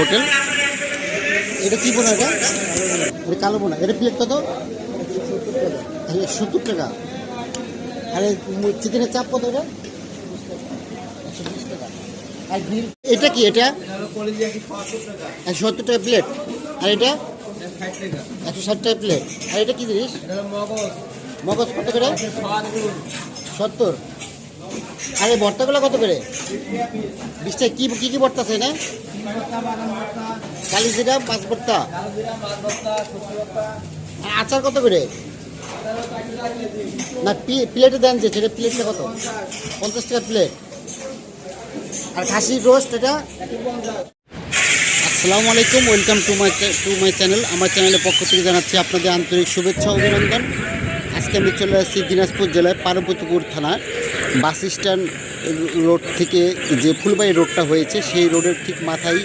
Hotel. এটা কি বোনা এটা? এটা কালো বোনা। এটা প্লেট কত? সত্তর টাকা। আর চিকেনের চাপ কত এটা? আর এটা কি এটা? একশো সত্তর টাকা প্লেট আর এটা? একশো ষাট টাকা প্লেট আর এটা কি জিনিস? মগজ কত করে? সত্তর। আর এই ভর্তাগুলো কত করে? বিশ কি কি কি ভর্তা আছে না কালি জিরা আচার কত করে? না প্লেটে দেন যে, সেটা প্লেটটা কত? পঞ্চাশ টাকা প্লেট। আর খাসির রোস্ট, এটা? আসসালামু আলাইকুম, welcome to my to my channel. আমার চ্যানেলের পক্ষ থেকে জানাচ্ছি আপনাদের আন্তরিক শুভেচ্ছা অভিনন্দন। আজকে আমি চলে আসছি দিনাজপুর জেলায় পার্বতীপুর থানার বাস স্ট্যান্ড রোড থেকে যে ফুলবাড়ি রোডটা হয়েছে, সেই রোডের ঠিক মাথায়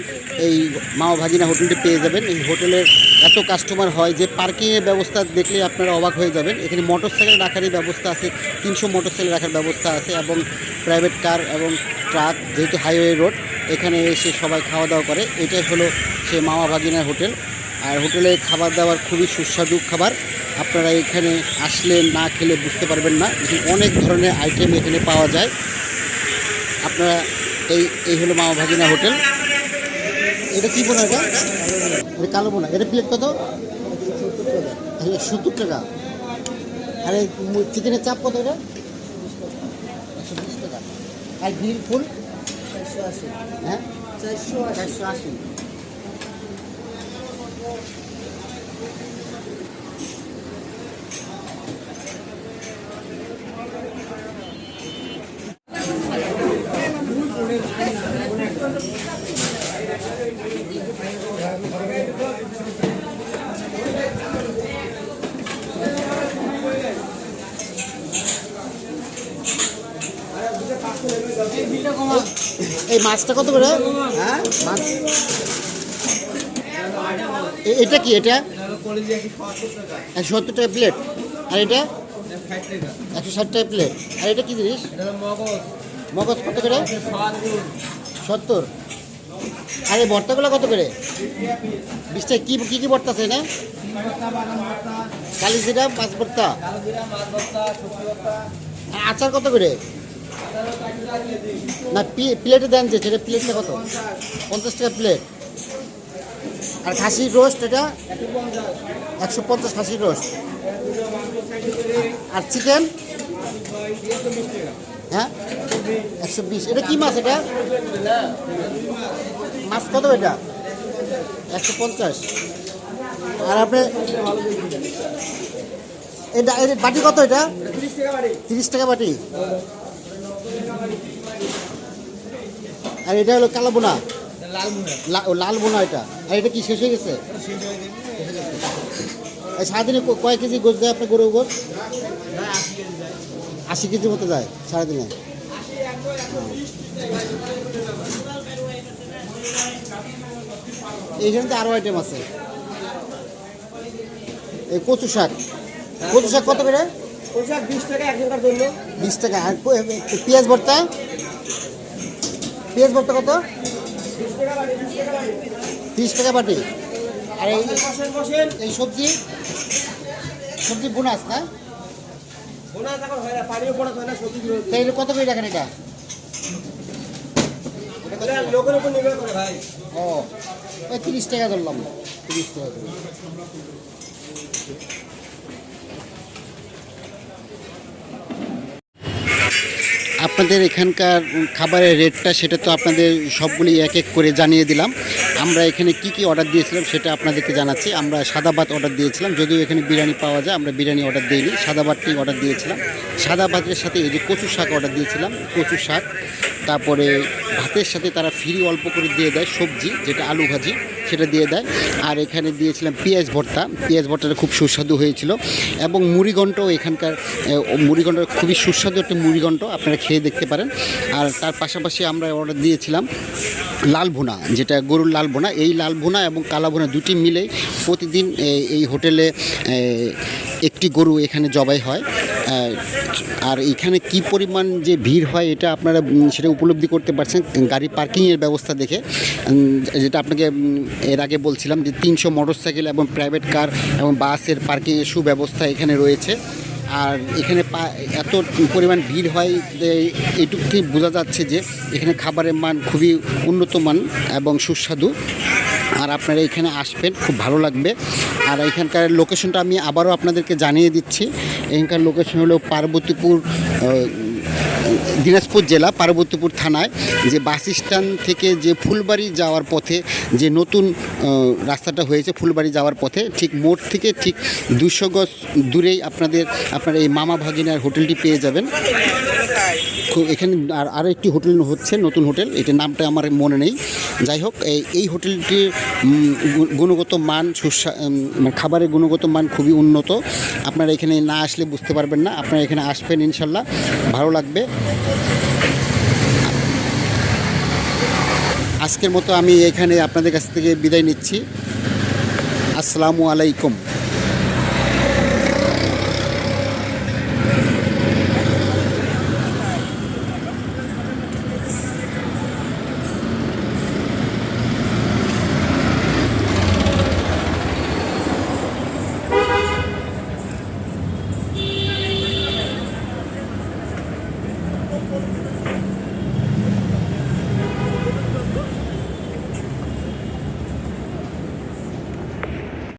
এই মামা ভাগিনা হোটেলটি পেয়ে যাবেন। এই হোটেলের এত কাস্টমার হয় যে পার্কিংয়ের ব্যবস্থা দেখলে আপনারা অবাক হয়ে যাবেন। এখানে মোটর সাইকেল রাখারই ব্যবস্থা আছে, তিনশো মোটর সাইকেল রাখার ব্যবস্থা আছে এবং প্রাইভেট কার এবং ট্রাক যেহেতু হাইওয়ে রোড এখানে এসে সবাই খাওয়া দাওয়া করে। এটাই হলো সে মামা ভাগিনার হোটেল। আর হোটেলে খাবার দাবার খুবই সুস্বাদু খাবার। আপনারা এখানে আসলে না খেলে বুঝতে পারবেন না। অনেক ধরনের আইটেম এখানে পাওয়া যায়। আপনারা এই এই হলো মামা ভাগিনা হোটেল। এটা কি বোনা এটা? এটা কালো বোনা। এটা প্লেট কত? সত্তর টাকা। আর এই চিকেনের চাপ কত এটা? টাকা আর গ্রিল ফুল? হ্যাঁ? চারশো আশি। এই মাছটা কত করে? হ্যাঁ? মাছ এটা কি এটা? একশো সত্তর টাকা প্লেট আর এটা? একশো ষাট টাকা প্লেট আর এটা কি জিনিস? মগজ। কত করে? সত্তর। আর এই ভর্তাগুলো কত করে? বিশ টাকা কী কী কী ভর্তা আছে না কালি জিরা পাঁচ ভর্তা। আর আচার কত করে? না প্লেটে দেন যে সেটা প্লেটটা কত? পঞ্চাশ। টাকা প্লেট আর খাসির রোস্ট এটা? একশো পঞ্চাশ খাসির রোস্ট। আর চিকেন? হ্যাঁ? একশো বিশ। এটা কি মাছ এটা? মাছ কত এটা? একশো পঞ্চাশ। আর আপনি এটা বাটি কত এটা? তিরিশ টাকা বাটি। আর এটা হলো কালো বোনা লা- ও লাল বোনা। এটা। আর এটা কি শেষ হয়ে গেছে? এই সারাদিনে ক- কয় কেজি গোছ দেয় আপনার গরু গোছ আশি কেজি মতো যায় সারাদিনে? এইখানে তো আরও আইটেম আছে। এই কচু শাক। কচু শাক কত করে? বিশ টাকা এক জন্য বিশ টাকা। আর পেঁয়াজ ভর্তা? পেঁয়াজ ভর্তা কত? তিরিশ টাকা বাটি আর এই এই সবজি? সবজি বোনাস না? কত করে দেখেন এটা? এটা লোকের উপর নির্ভর করে ভাই। ও ওই তিরিশ টাকা ধরলাম। তিরিশ টাকা আপনাদের এখানকার খাবারের রেটটা সেটা তো আপনাদের সবগুলি এক এক করে জানিয়ে দিলাম। আমরা এখানে কি কি অর্ডার দিয়েছিলাম সেটা আপনাদেরকে জানাচ্ছি। আমরা সাদা ভাত অর্ডার দিয়েছিলাম। যদিও এখানে বিরিয়ানি পাওয়া যায়, আমরা বিরিয়ানি অর্ডার দিইনি। সাদা ভাতটি অর্ডার দিয়েছিলাম। সাদা ভাতের সাথে এই যে কচু শাক অর্ডার দিয়েছিলাম কচু শাক। তারপরে ভাতের সাথে তারা ফ্রি অল্প করে দিয়ে দেয় সবজি, যেটা আলু ভাজি। সেটা দিয়ে দেয়। আর এখানে দিয়েছিলাম পেঁয়াজ ভর্তা। পেঁয়াজ ভর্তাটা খুব সুস্বাদু হয়েছিল। এবং মুড়িঘণ্টও এখানকার মুড়িঘণ্ট খুবই সুস্বাদু একটা মুড়িঘণ্ট, আপনারা খেয়ে দেখতে পারেন। আর তার পাশাপাশি আমরা অর্ডার দিয়েছিলাম লাল ভুনা, যেটা গরুর লাল ভুনা। এই লাল ভুনা এবং কালা ভুনা দুটি মিলে প্রতিদিন এই- হোটেলে একটি গরু এখানে জবাই হয়। আর এখানে কি পরিমাণ যে ভিড় হয় এটা আপনারা সেটা উপলব্ধি করতে পারছেন? গাড়ি পার্কিংয়ের ব্যবস্থা দেখে। যেটা আপনাকে এর আগে বলছিলাম যে তিনশো মোটরসাইকেল এবং প্রাইভেট কার এবং বাসের পার্কিংয়ের সুব্যবস্থা এখানে রয়েছে। আর এখানে এত পরিমাণ ভিড় হয় যে এইটুকুই বোঝা যাচ্ছে যে এখানে খাবারের মান খুবই উন্নত মান এবং সুস্বাদু। আর আপনারা এখানে আসবেন, খুব ভালো লাগবে। আর এখানকার লোকেশনটা আমি আবারও আপনাদেরকে জানিয়ে দিচ্ছি। এখানকার লোকেশন হলো পার্বতীপুর দিনাজপুর জেলা, পার্বতীপুর থানায়। যে বাস স্ট্যান্ড থেকে যে ফুলবাড়ি যাওয়ার পথে যে নতুন রাস্তাটা হয়েছে ফুলবাড়ি যাওয়ার পথে, ঠিক মোড় থেকে ঠিক দুশো গজ দূরেই আপনাদের, আপনারা এই মামা ভাগিনার হোটেলটি পেয়ে যাবেন। খুব এখানে আর আরও একটি হোটেল হচ্ছে, নতুন হোটেল। এটার নামটা আমার মনে নেই। যাই হোক, এই এই হোটেলটির গুণগত মান সুস্বা মানে খাবারের গুণগত মান খুবই উন্নত। আপনারা এখানে না আসলে বুঝতে পারবেন না। আপনারা এখানে আসবেন ইনশাল্লাহ। ভালো লাগবে। আজকের মতো আমি এখানে আপনাদের কাছ থেকে বিদায় নিচ্ছি। আসসালামু আলাইকুম।